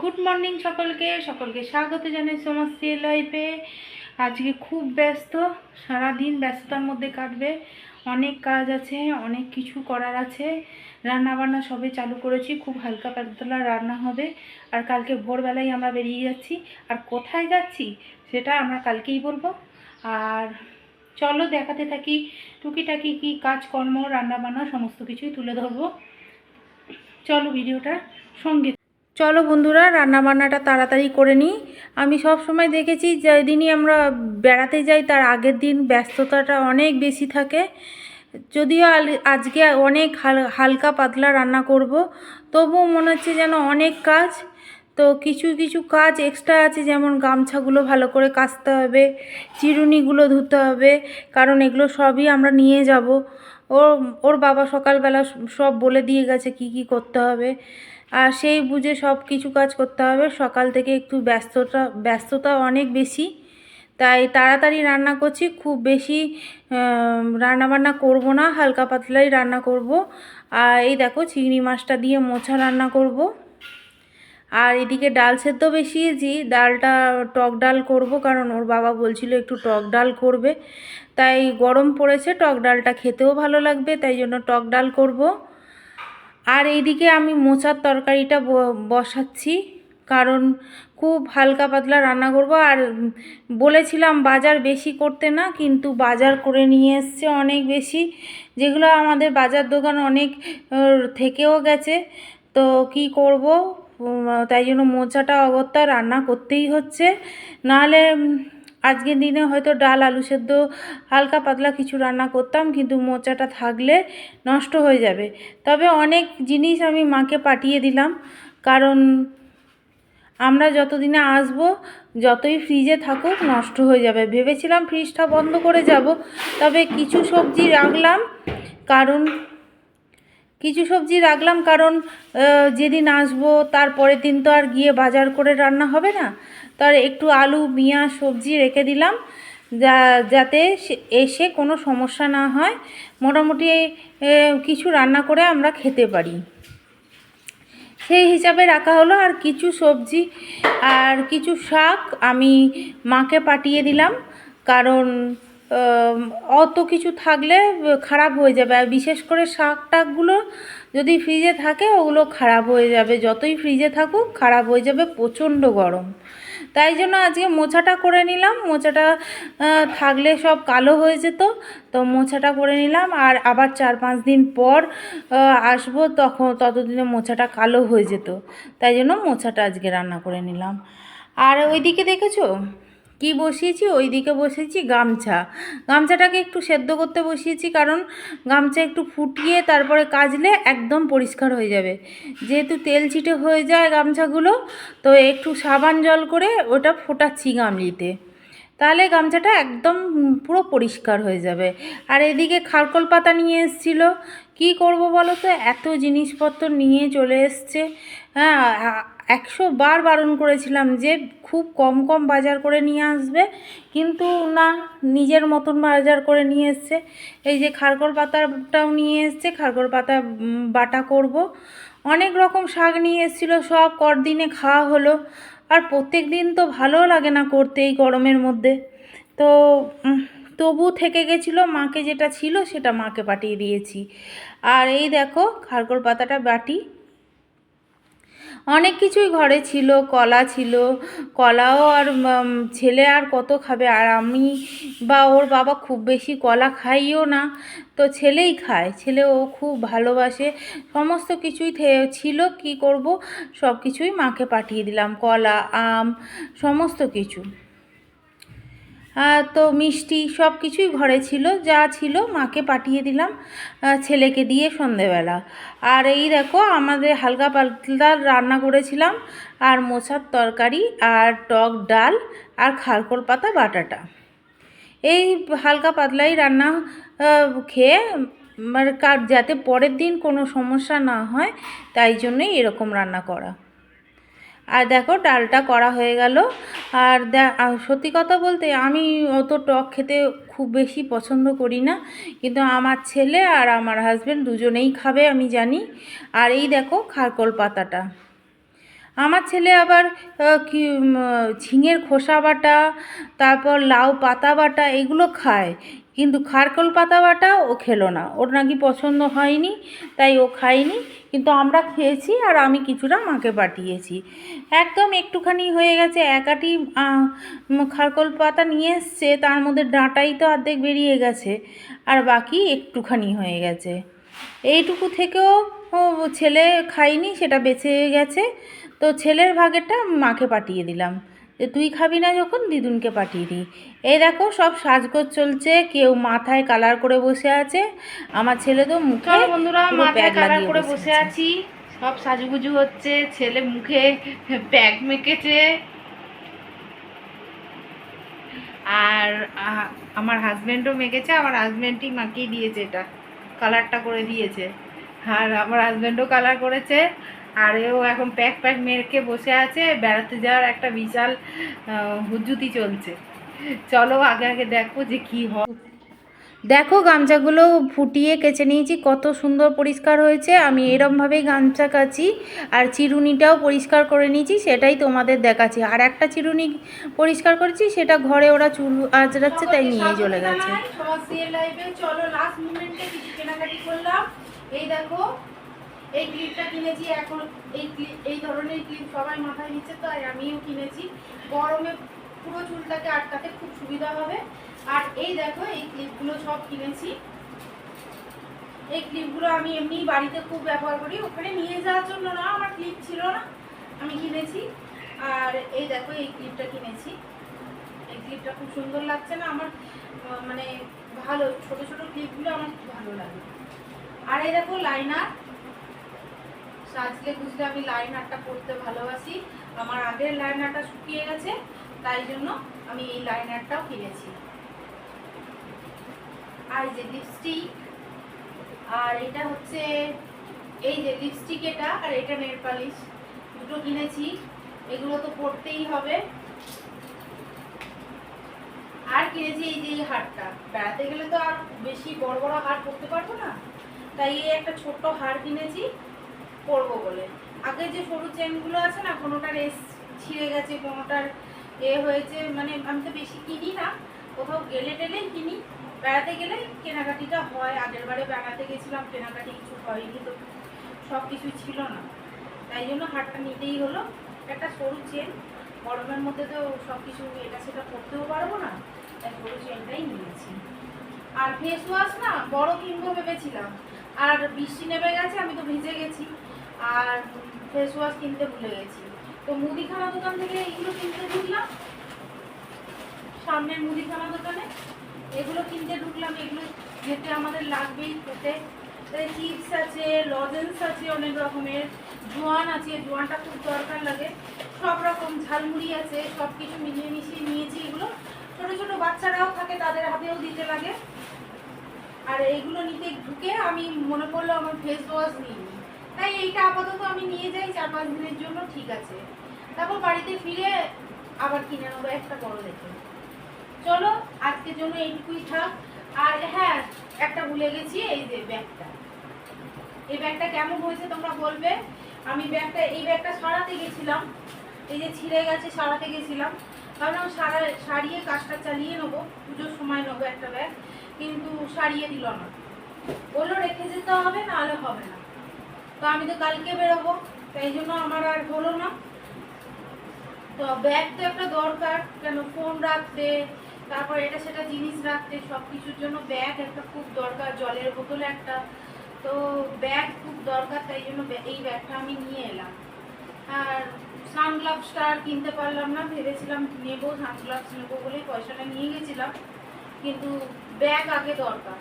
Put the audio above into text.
Good morning সকলকে সকলকে স্বাগত জানাই সমস্ত লাইফে। আজকে খুব ব্যস্ত সারা দিন ব্যস্ততার মধ্যে কাটবে। অনেক কাজ আছে, অনেক কিছু করার আছে। রান্না বান্না সবে চালু করেছি, খুব হালকা পাতলা রান্না হবে। আর কালকে ভোরবেলায় আমরা বেরিয়ে যাচ্ছি। আর কোথায় যাচ্ছি, সেটা আমরা কালকেই বলব। আর চলো দেখাতে থাকি, টুকিটাকি কী কাজকর্ম রান্না বান্না সমস্ত কিছুই তুলে ধরবো। চলো ভিডিওটা সঙ্গে চলো বন্ধুরা রান্না বান্নাটা তাড়াতাড়ি করে নিই। আমি সব সময় দেখেছি, যেদিনই আমরা বেড়াতে যাই, তার আগের দিন ব্যস্ততাটা অনেক বেশি থাকে। যদিও আজকে অনেক হাল- হালকা পাতলা রান্না করব, তবুও মনে হচ্ছে যেন অনেক কাজ। তো কিছু কিছু কাজ এক্সট্রা আছে, যেমন গামছাগুলো ভালো করে কাচতে হবে, চিরুনিগুলো ধুতে হবে, কারণ এগুলো সবই আমরা নিয়ে যাব। ওর ওর বাবা সকালবেলা সব বলে দিয়ে গেছে কি কি করতে হবে। আর সেই বুঝে সব কিছু কাজ করতে হবে। সকাল থেকে একটু ব্যস্ততা ব্যস্ততা অনেক বেশি। তাই তাড়াতাড়ি রান্না করছি। খুব বেশি রান্না বান্না করব না, হালকা পাতলাই রান্না করব। আর এই দেখো চিংড়ি মাছটা দিয়ে মোছা রান্না করব। আর এদিকে ডাল সেদ্ধ বসিয়েছি ডালটা টক ডাল করব, কারণ ওর বাবা বলছিল একটু টক ডাল করবে। তাই গরম পড়েছে, টক ডালটা খেতেও ভালো লাগবে, তাই জন্য টক ডাল করব। আর এইদিকে আমি মোচার তরকারিটা বসাচ্ছি, কারণ খুব হালকা পাতলা রান্না করব। আর বলেছিলাম বাজার বেশি করতে না, কিন্তু বাজার করে নিয়ে এসছে অনেক বেশি, যেগুলো আমাদের বাজার দোকান অনেক থেকেও গেছে। তো কি করব? তাই জন্য মোচাটা অগত্যা রান্না করতেই হচ্ছে। নাহলে আজকের দিনে হয়তো ডাল, আলু সেদ্ধ, হালকা পাতলা কিছু রান্না করতাম, কিন্তু মোচাটা থাকলে নষ্ট হয়ে যাবে। তবে অনেক জিনিস আমি মাকে পাঠিয়ে দিলাম, কারণ আমরা যতদিনে আসব, যতই ফ্রিজে থাকুক, নষ্ট হয়ে যাবে। ভেবেছিলাম ফ্রিজটা বন্ধ করে যাব, তবে কিছু সবজি রাখলাম, কারণ কিছু সবজি রাখলাম কারণ যেদিন আসব তারপরের দিন তো আর গিয়ে বাজার করে রান্না হবে না। তার একটু আলু, পেঁয়াজ, সবজি রেখে দিলাম। যা, যাতে এসে কোনো সমস্যা না হয়। মোটামুটি কিছু রান্না করে আমরা খেতে পারি। সেই হিসাবে রাখা হলো আর কিছু সবজি আর কিছু শাক আমি মাকে পাঠিয়ে দিলাম। কারণ অত কিছু থাকলে খারাপ হয়ে যাবে। আর বিশেষ করে শাক টাকগুলো যদি ফ্রিজে থাকে, ওগুলো খারাপ হয়ে যাবে। যতই ফ্রিজে থাকুক, খারাপ হয়ে যাবে প্রচণ্ড গরম। তাই জন্য আজকে মোছাটা করে নিলাম। মোছাটা থাকলে সব কালো হয়ে যেত, তো মোছাটা করে নিলাম। আর আবার চার পাঁচ দিন পর আসব, তখন ততদিনে মোছাটা কালো হয়ে যেত। তাই জন্য মোছাটা আজকে রান্না করে নিলাম। আর ওইদিকে দেখেছ? কি বসিয়েছি, ওইদিকে বসিয়েছি গামছা। গামছাটাকে একটু সেদ্ধ করতে বসিয়েছি কারণ গামছা একটু ফুটিয়ে তারপরে কাচলে একদম পরিষ্কার হয়ে যাবে। যেহেতু তেল ছিটে হয়ে যায় গামছাগুলো, তো একটু সাবান জল করে ওটা ফোটাচ্ছি গামলিতে। তাহলে গামছাটা একদম পুরো পরিষ্কার হয়ে যাবে। আর এদিকে খারকল পাতা নিয়ে এসেছিল। কি করব বলো তো? এত জিনিসপত্র নিয়ে চলে এসছে। হ্যাঁ একশো বার বারণ করেছিলাম যে খুব কম কম বাজার করে নিয়ে আসবে, কিন্তু না, নিজের মতন বাজার করে নিয়ে এসছে। এই যে খারকল পাতাটাও নিয়ে এসছে খারকল পাতা বাটা করব। অনেক রকম শাক নিয়ে এসেছিল, সব করদিনে খাওয়া হলো। আর প্রত্যেক দিন তো ভালোও লাগে না করতে এই গরমের মধ্যে। তো তবু থেকে গেছিল, মাকে যেটা ছিল সেটা মাকে পাঠিয়ে দিয়েছি। আর এই দেখো খারকল পাতাটা বাটি। অনেক কিছুই ঘরে ছিল, কলা ছিল। কলাও আর ছেলে আর কত খাবে? আর আমি বা ওর বাবা খুব বেশি কলা খাইও না। তো ছেলেই খায়। ছেলে ও খুব ভালোবাসে। সমস্ত কিছুই ছিল, কি করব? সব কিছুই মাকে পাঠিয়ে দিলাম। কলা, আম, সমস্ত কিছু। তো মিষ্টি সব কিছুই ঘরে ছিল, যা ছিল মাকে পাঠিয়ে দিলাম ছেলেকে দিয়ে সন্ধেবেলা। আর এই দেখো, আমাদের হালকা পাতলা রান্না করেছিলাম, আর মোচার তরকারি, আর টক ডাল, আর খারকল পাতা, বাটাটা। এই হালকা পাতলাই রান্না খেয়ে মানে কার, যাতে পরের দিন কোনো সমস্যা না হয়, তাই জন্যই এরকম রান্না করা। আর দেখো, ডালটা করা হয়ে গেল আর সত্যি কথা বলতে আমি অত টক খেতে খুব বেশি পছন্দ করি না। কিন্তু আমার ছেলে আর আমার হাজব্যান্ড দুজনেই খাবে, আমি জানি। আর এই দেখো খারকল পাতাটা। আমার ছেলে আবার কি ঝিঙের খোসা বাটা, তারপর লাউ পাতা বাটা, এগুলো খায়। কিন্তু খারকোল পাতা বাটা ও খেলো না। ওর নাকি পছন্দ হয়নি, তাই ও খায়নি। কিন্তু আমরা খেয়েছি আর আমি কিছুটা মাকে পাঠিয়েছি। একদম একটুখানি হয়ে গেছে, একাটি খারকোল পাতা নিয়ে এসছে, তার মধ্যে ডাঁটাই তো অর্ধেক বেরিয়ে গেছে, আর বাকি একটুখানি হয়ে গেছে। এইটুকু থেকেও ছেলে খায়নি, সেটা বেঁচে গেছে। তো ছেলের ভাগেরটা মাকে পাঠিয়ে দিলাম। যে তুই খাবি না যখন, দিদুনকে পাঠিয়ে দিই। এই দেখো সব সাজগোজ চলছে কেউ মাথায় কালার করে বসে আছে আমার ছেলে তো মুখে বন্ধুরা মাথায় কালার করে বসে আছি। সব সাজুগুজু হচ্ছে ছেলে মুখে প্যাক মেকেছে আর আমার হাজবেন্ডও মেকেছে আমার হাজব্যান্ডই মাখিয়ে দিয়েছে এটা কালারটা করে দিয়েছে। আর আমার হাজবেন্ডও কালার করেছে আর এও এখন প্যাক প্যাক মেরে বসে আছে বেড়াতে যাওয়ার একটা বিশাল আহ, হুজ্জুতি চলছে। চলো আগে আগে দেখো যে কি হয়। দেখো গামছাগুলো ফুটিয়ে কেচে নিয়েছি কত সুন্দর পরিষ্কার হয়েছে। আমি এরমভাবেই গামছা কাচি আর চিরুনিটাও পরিষ্কার করে নিয়েছি সেটাই তোমাদের দেখাচ্ছি। আর একটা চিরুনি পরিষ্কার করেছি সেটা ঘরে ওরা চুল আজরাচ্ছে তাই নিয়ে চলে গেছে। চলো লাস্ট মোমেন্টে কিছু কেনাকাটি করলাম। এই দেখো এই ক্লিপটা কিনেছি এখন। এই এই ধরনের ক্লিপ সবাই মাথায় নিচ্ছে তো আর আমিও কিনেছি। গরমে পুরো চুলটাকে আটকাতে খুব সুবিধা হবে। আর এই দেখো, এই ক্লিপগুলো সব কিনেছি। এই ক্লিপগুলো আমি এমনি বাড়িতে খুব ব্যবহার করি। ওখানে নিয়ে যাওয়ার জন্য না, আমার ক্লিপ ছিল না, আমি কিনেছি। আর এই দেখো, এই ক্লিপটা কিনেছি। এই ক্লিপটা খুব সুন্দর লাগছে না, আমার মানে ভালো, ছোট ছোট ক্লিপগুলো আমার খুব ভালো লাগে। আর এই দেখো লাইনার সাজলে বুঝলে আমি লাইনারটা পরতে ভালোবাসি। আমার আগের লাইনারটা শুকিয়ে গেছে। তাই জন্য আমি এই লাইনারটাও কিনেছি। আর যে লিপস্টিক আর এটা হচ্ছে, এই যে লিপস্টিক এটা আর এটা নেল পালিশ দুটো কিনেছি। এগুলো তো পরতেই হবে। আর কিনেছি এই যে হারটা। বেড়াতে গেলে তো আর বেশি বড় বড় হার পরতে পারব না। তাই এই একটা ছোট্ট হার কিনেছি, পরবো বলে। আগে যে সরু চেনগুলো আছে না, কোনোটার এস ছিঁড়ে গেছে, কোনোটার এ হয়েছে মানে আমি তো বেশি কিনি না, কোথাও গেলে টেলেই কিনি, বেড়াতে গেলে কেনাকাটিটা হয়, আগের বারে বেড়াতে গেছিলাম, কেনাকাটি কিছু হয়নি তো, সব কিছুই ছিল না। তাই জন্য হারটা নিতেই হলো, একটা সরু চেন গরমের মধ্যে তো সব কিছু এটা সেটা করতেও পারব না, তাই সরু চেনটাই নিয়েছি। আর ফেস ওয়াশ না, বড় কিনবো ভেবেছিলাম, আর বৃষ্টি নেমে গেছে, আমি তো ভিজে গেছি, আর ফেস ওয়াশ কিনতে ভুলে গেছি। তো মুদিখানা দোকান থেকে এইগুলো কিনতে ঢুকলাম। সামনের মুদিখানা দোকানে এগুলো কিনতে ঢুকলাম। এগুলো যেতে আমাদের লাগবেই খেতে। চিপস আছে লজেন্স আছে অনেক রকমের, জোয়ান আছে, জোয়ানটা খুব দরকার লাগে। সব রকম ঝালমুড়ি আছে সব কিছু মিলিয়ে মিশিয়ে নিয়েছি এগুলো। ছোট ছোট বাচ্চারাও থাকে, তাদের হাতেও দিতে লাগে। আর এইগুলো নিতে ঢুকে আমি, মনে পড়ল আমার ফেস ওয়াশ নিইনি। তাই এইটা আপাতত আমি নিয়ে যাই, চার পাঁচ দিনের জন্য, ঠিক আছে। তারপর বাড়িতে ফিরে আবার কিনে নেব একটা বড় দেখে। চলো, আজকের জন্য এইটুকুই থাক। আর হ্যাঁ একটা ভুলে গেছি, এই যে ব্যাগটা। এই ব্যাগটা কেমন হয়েছে তোমরা বলবে? আমি ব্যাগটা, এই ব্যাগটা সারাতে গেছিলাম। এই যে ছিঁড়ে গেছে, সারাতে গেছিলাম। ভাবলাম সারা, সারিয়ে কাজটা চালিয়ে নেব। পুজোর সময় নেব একটা ব্যাগ, কিন্তু সারিয়ে দিল না। বলল, রেখে যেতে হবে না নাহলে হবে না। তো আমি তো কালকে বেরোবো, তাই জন্য আমার আর হলো না। তো ব্যাগ তো একটা দরকার, কেন ফোন রাখতে, তারপর এটা সেটা জিনিস রাখতে সব কিছুর জন্য ব্যাগ একটা খুব দরকার, জলের বোতল একটা। তো ব্যাগ খুব দরকার, তাই জন্য এই ব্যাগটা আমি নিয়ে এলাম। আর সানগ্লাভসটা আর কিনতে পারলাম না, ভেবেছিলাম নেব সানগ্লাভস নেব বলেই পয়সাটা নিয়ে গেছিলাম। কিন্তু ব্যাগ আগে দরকার।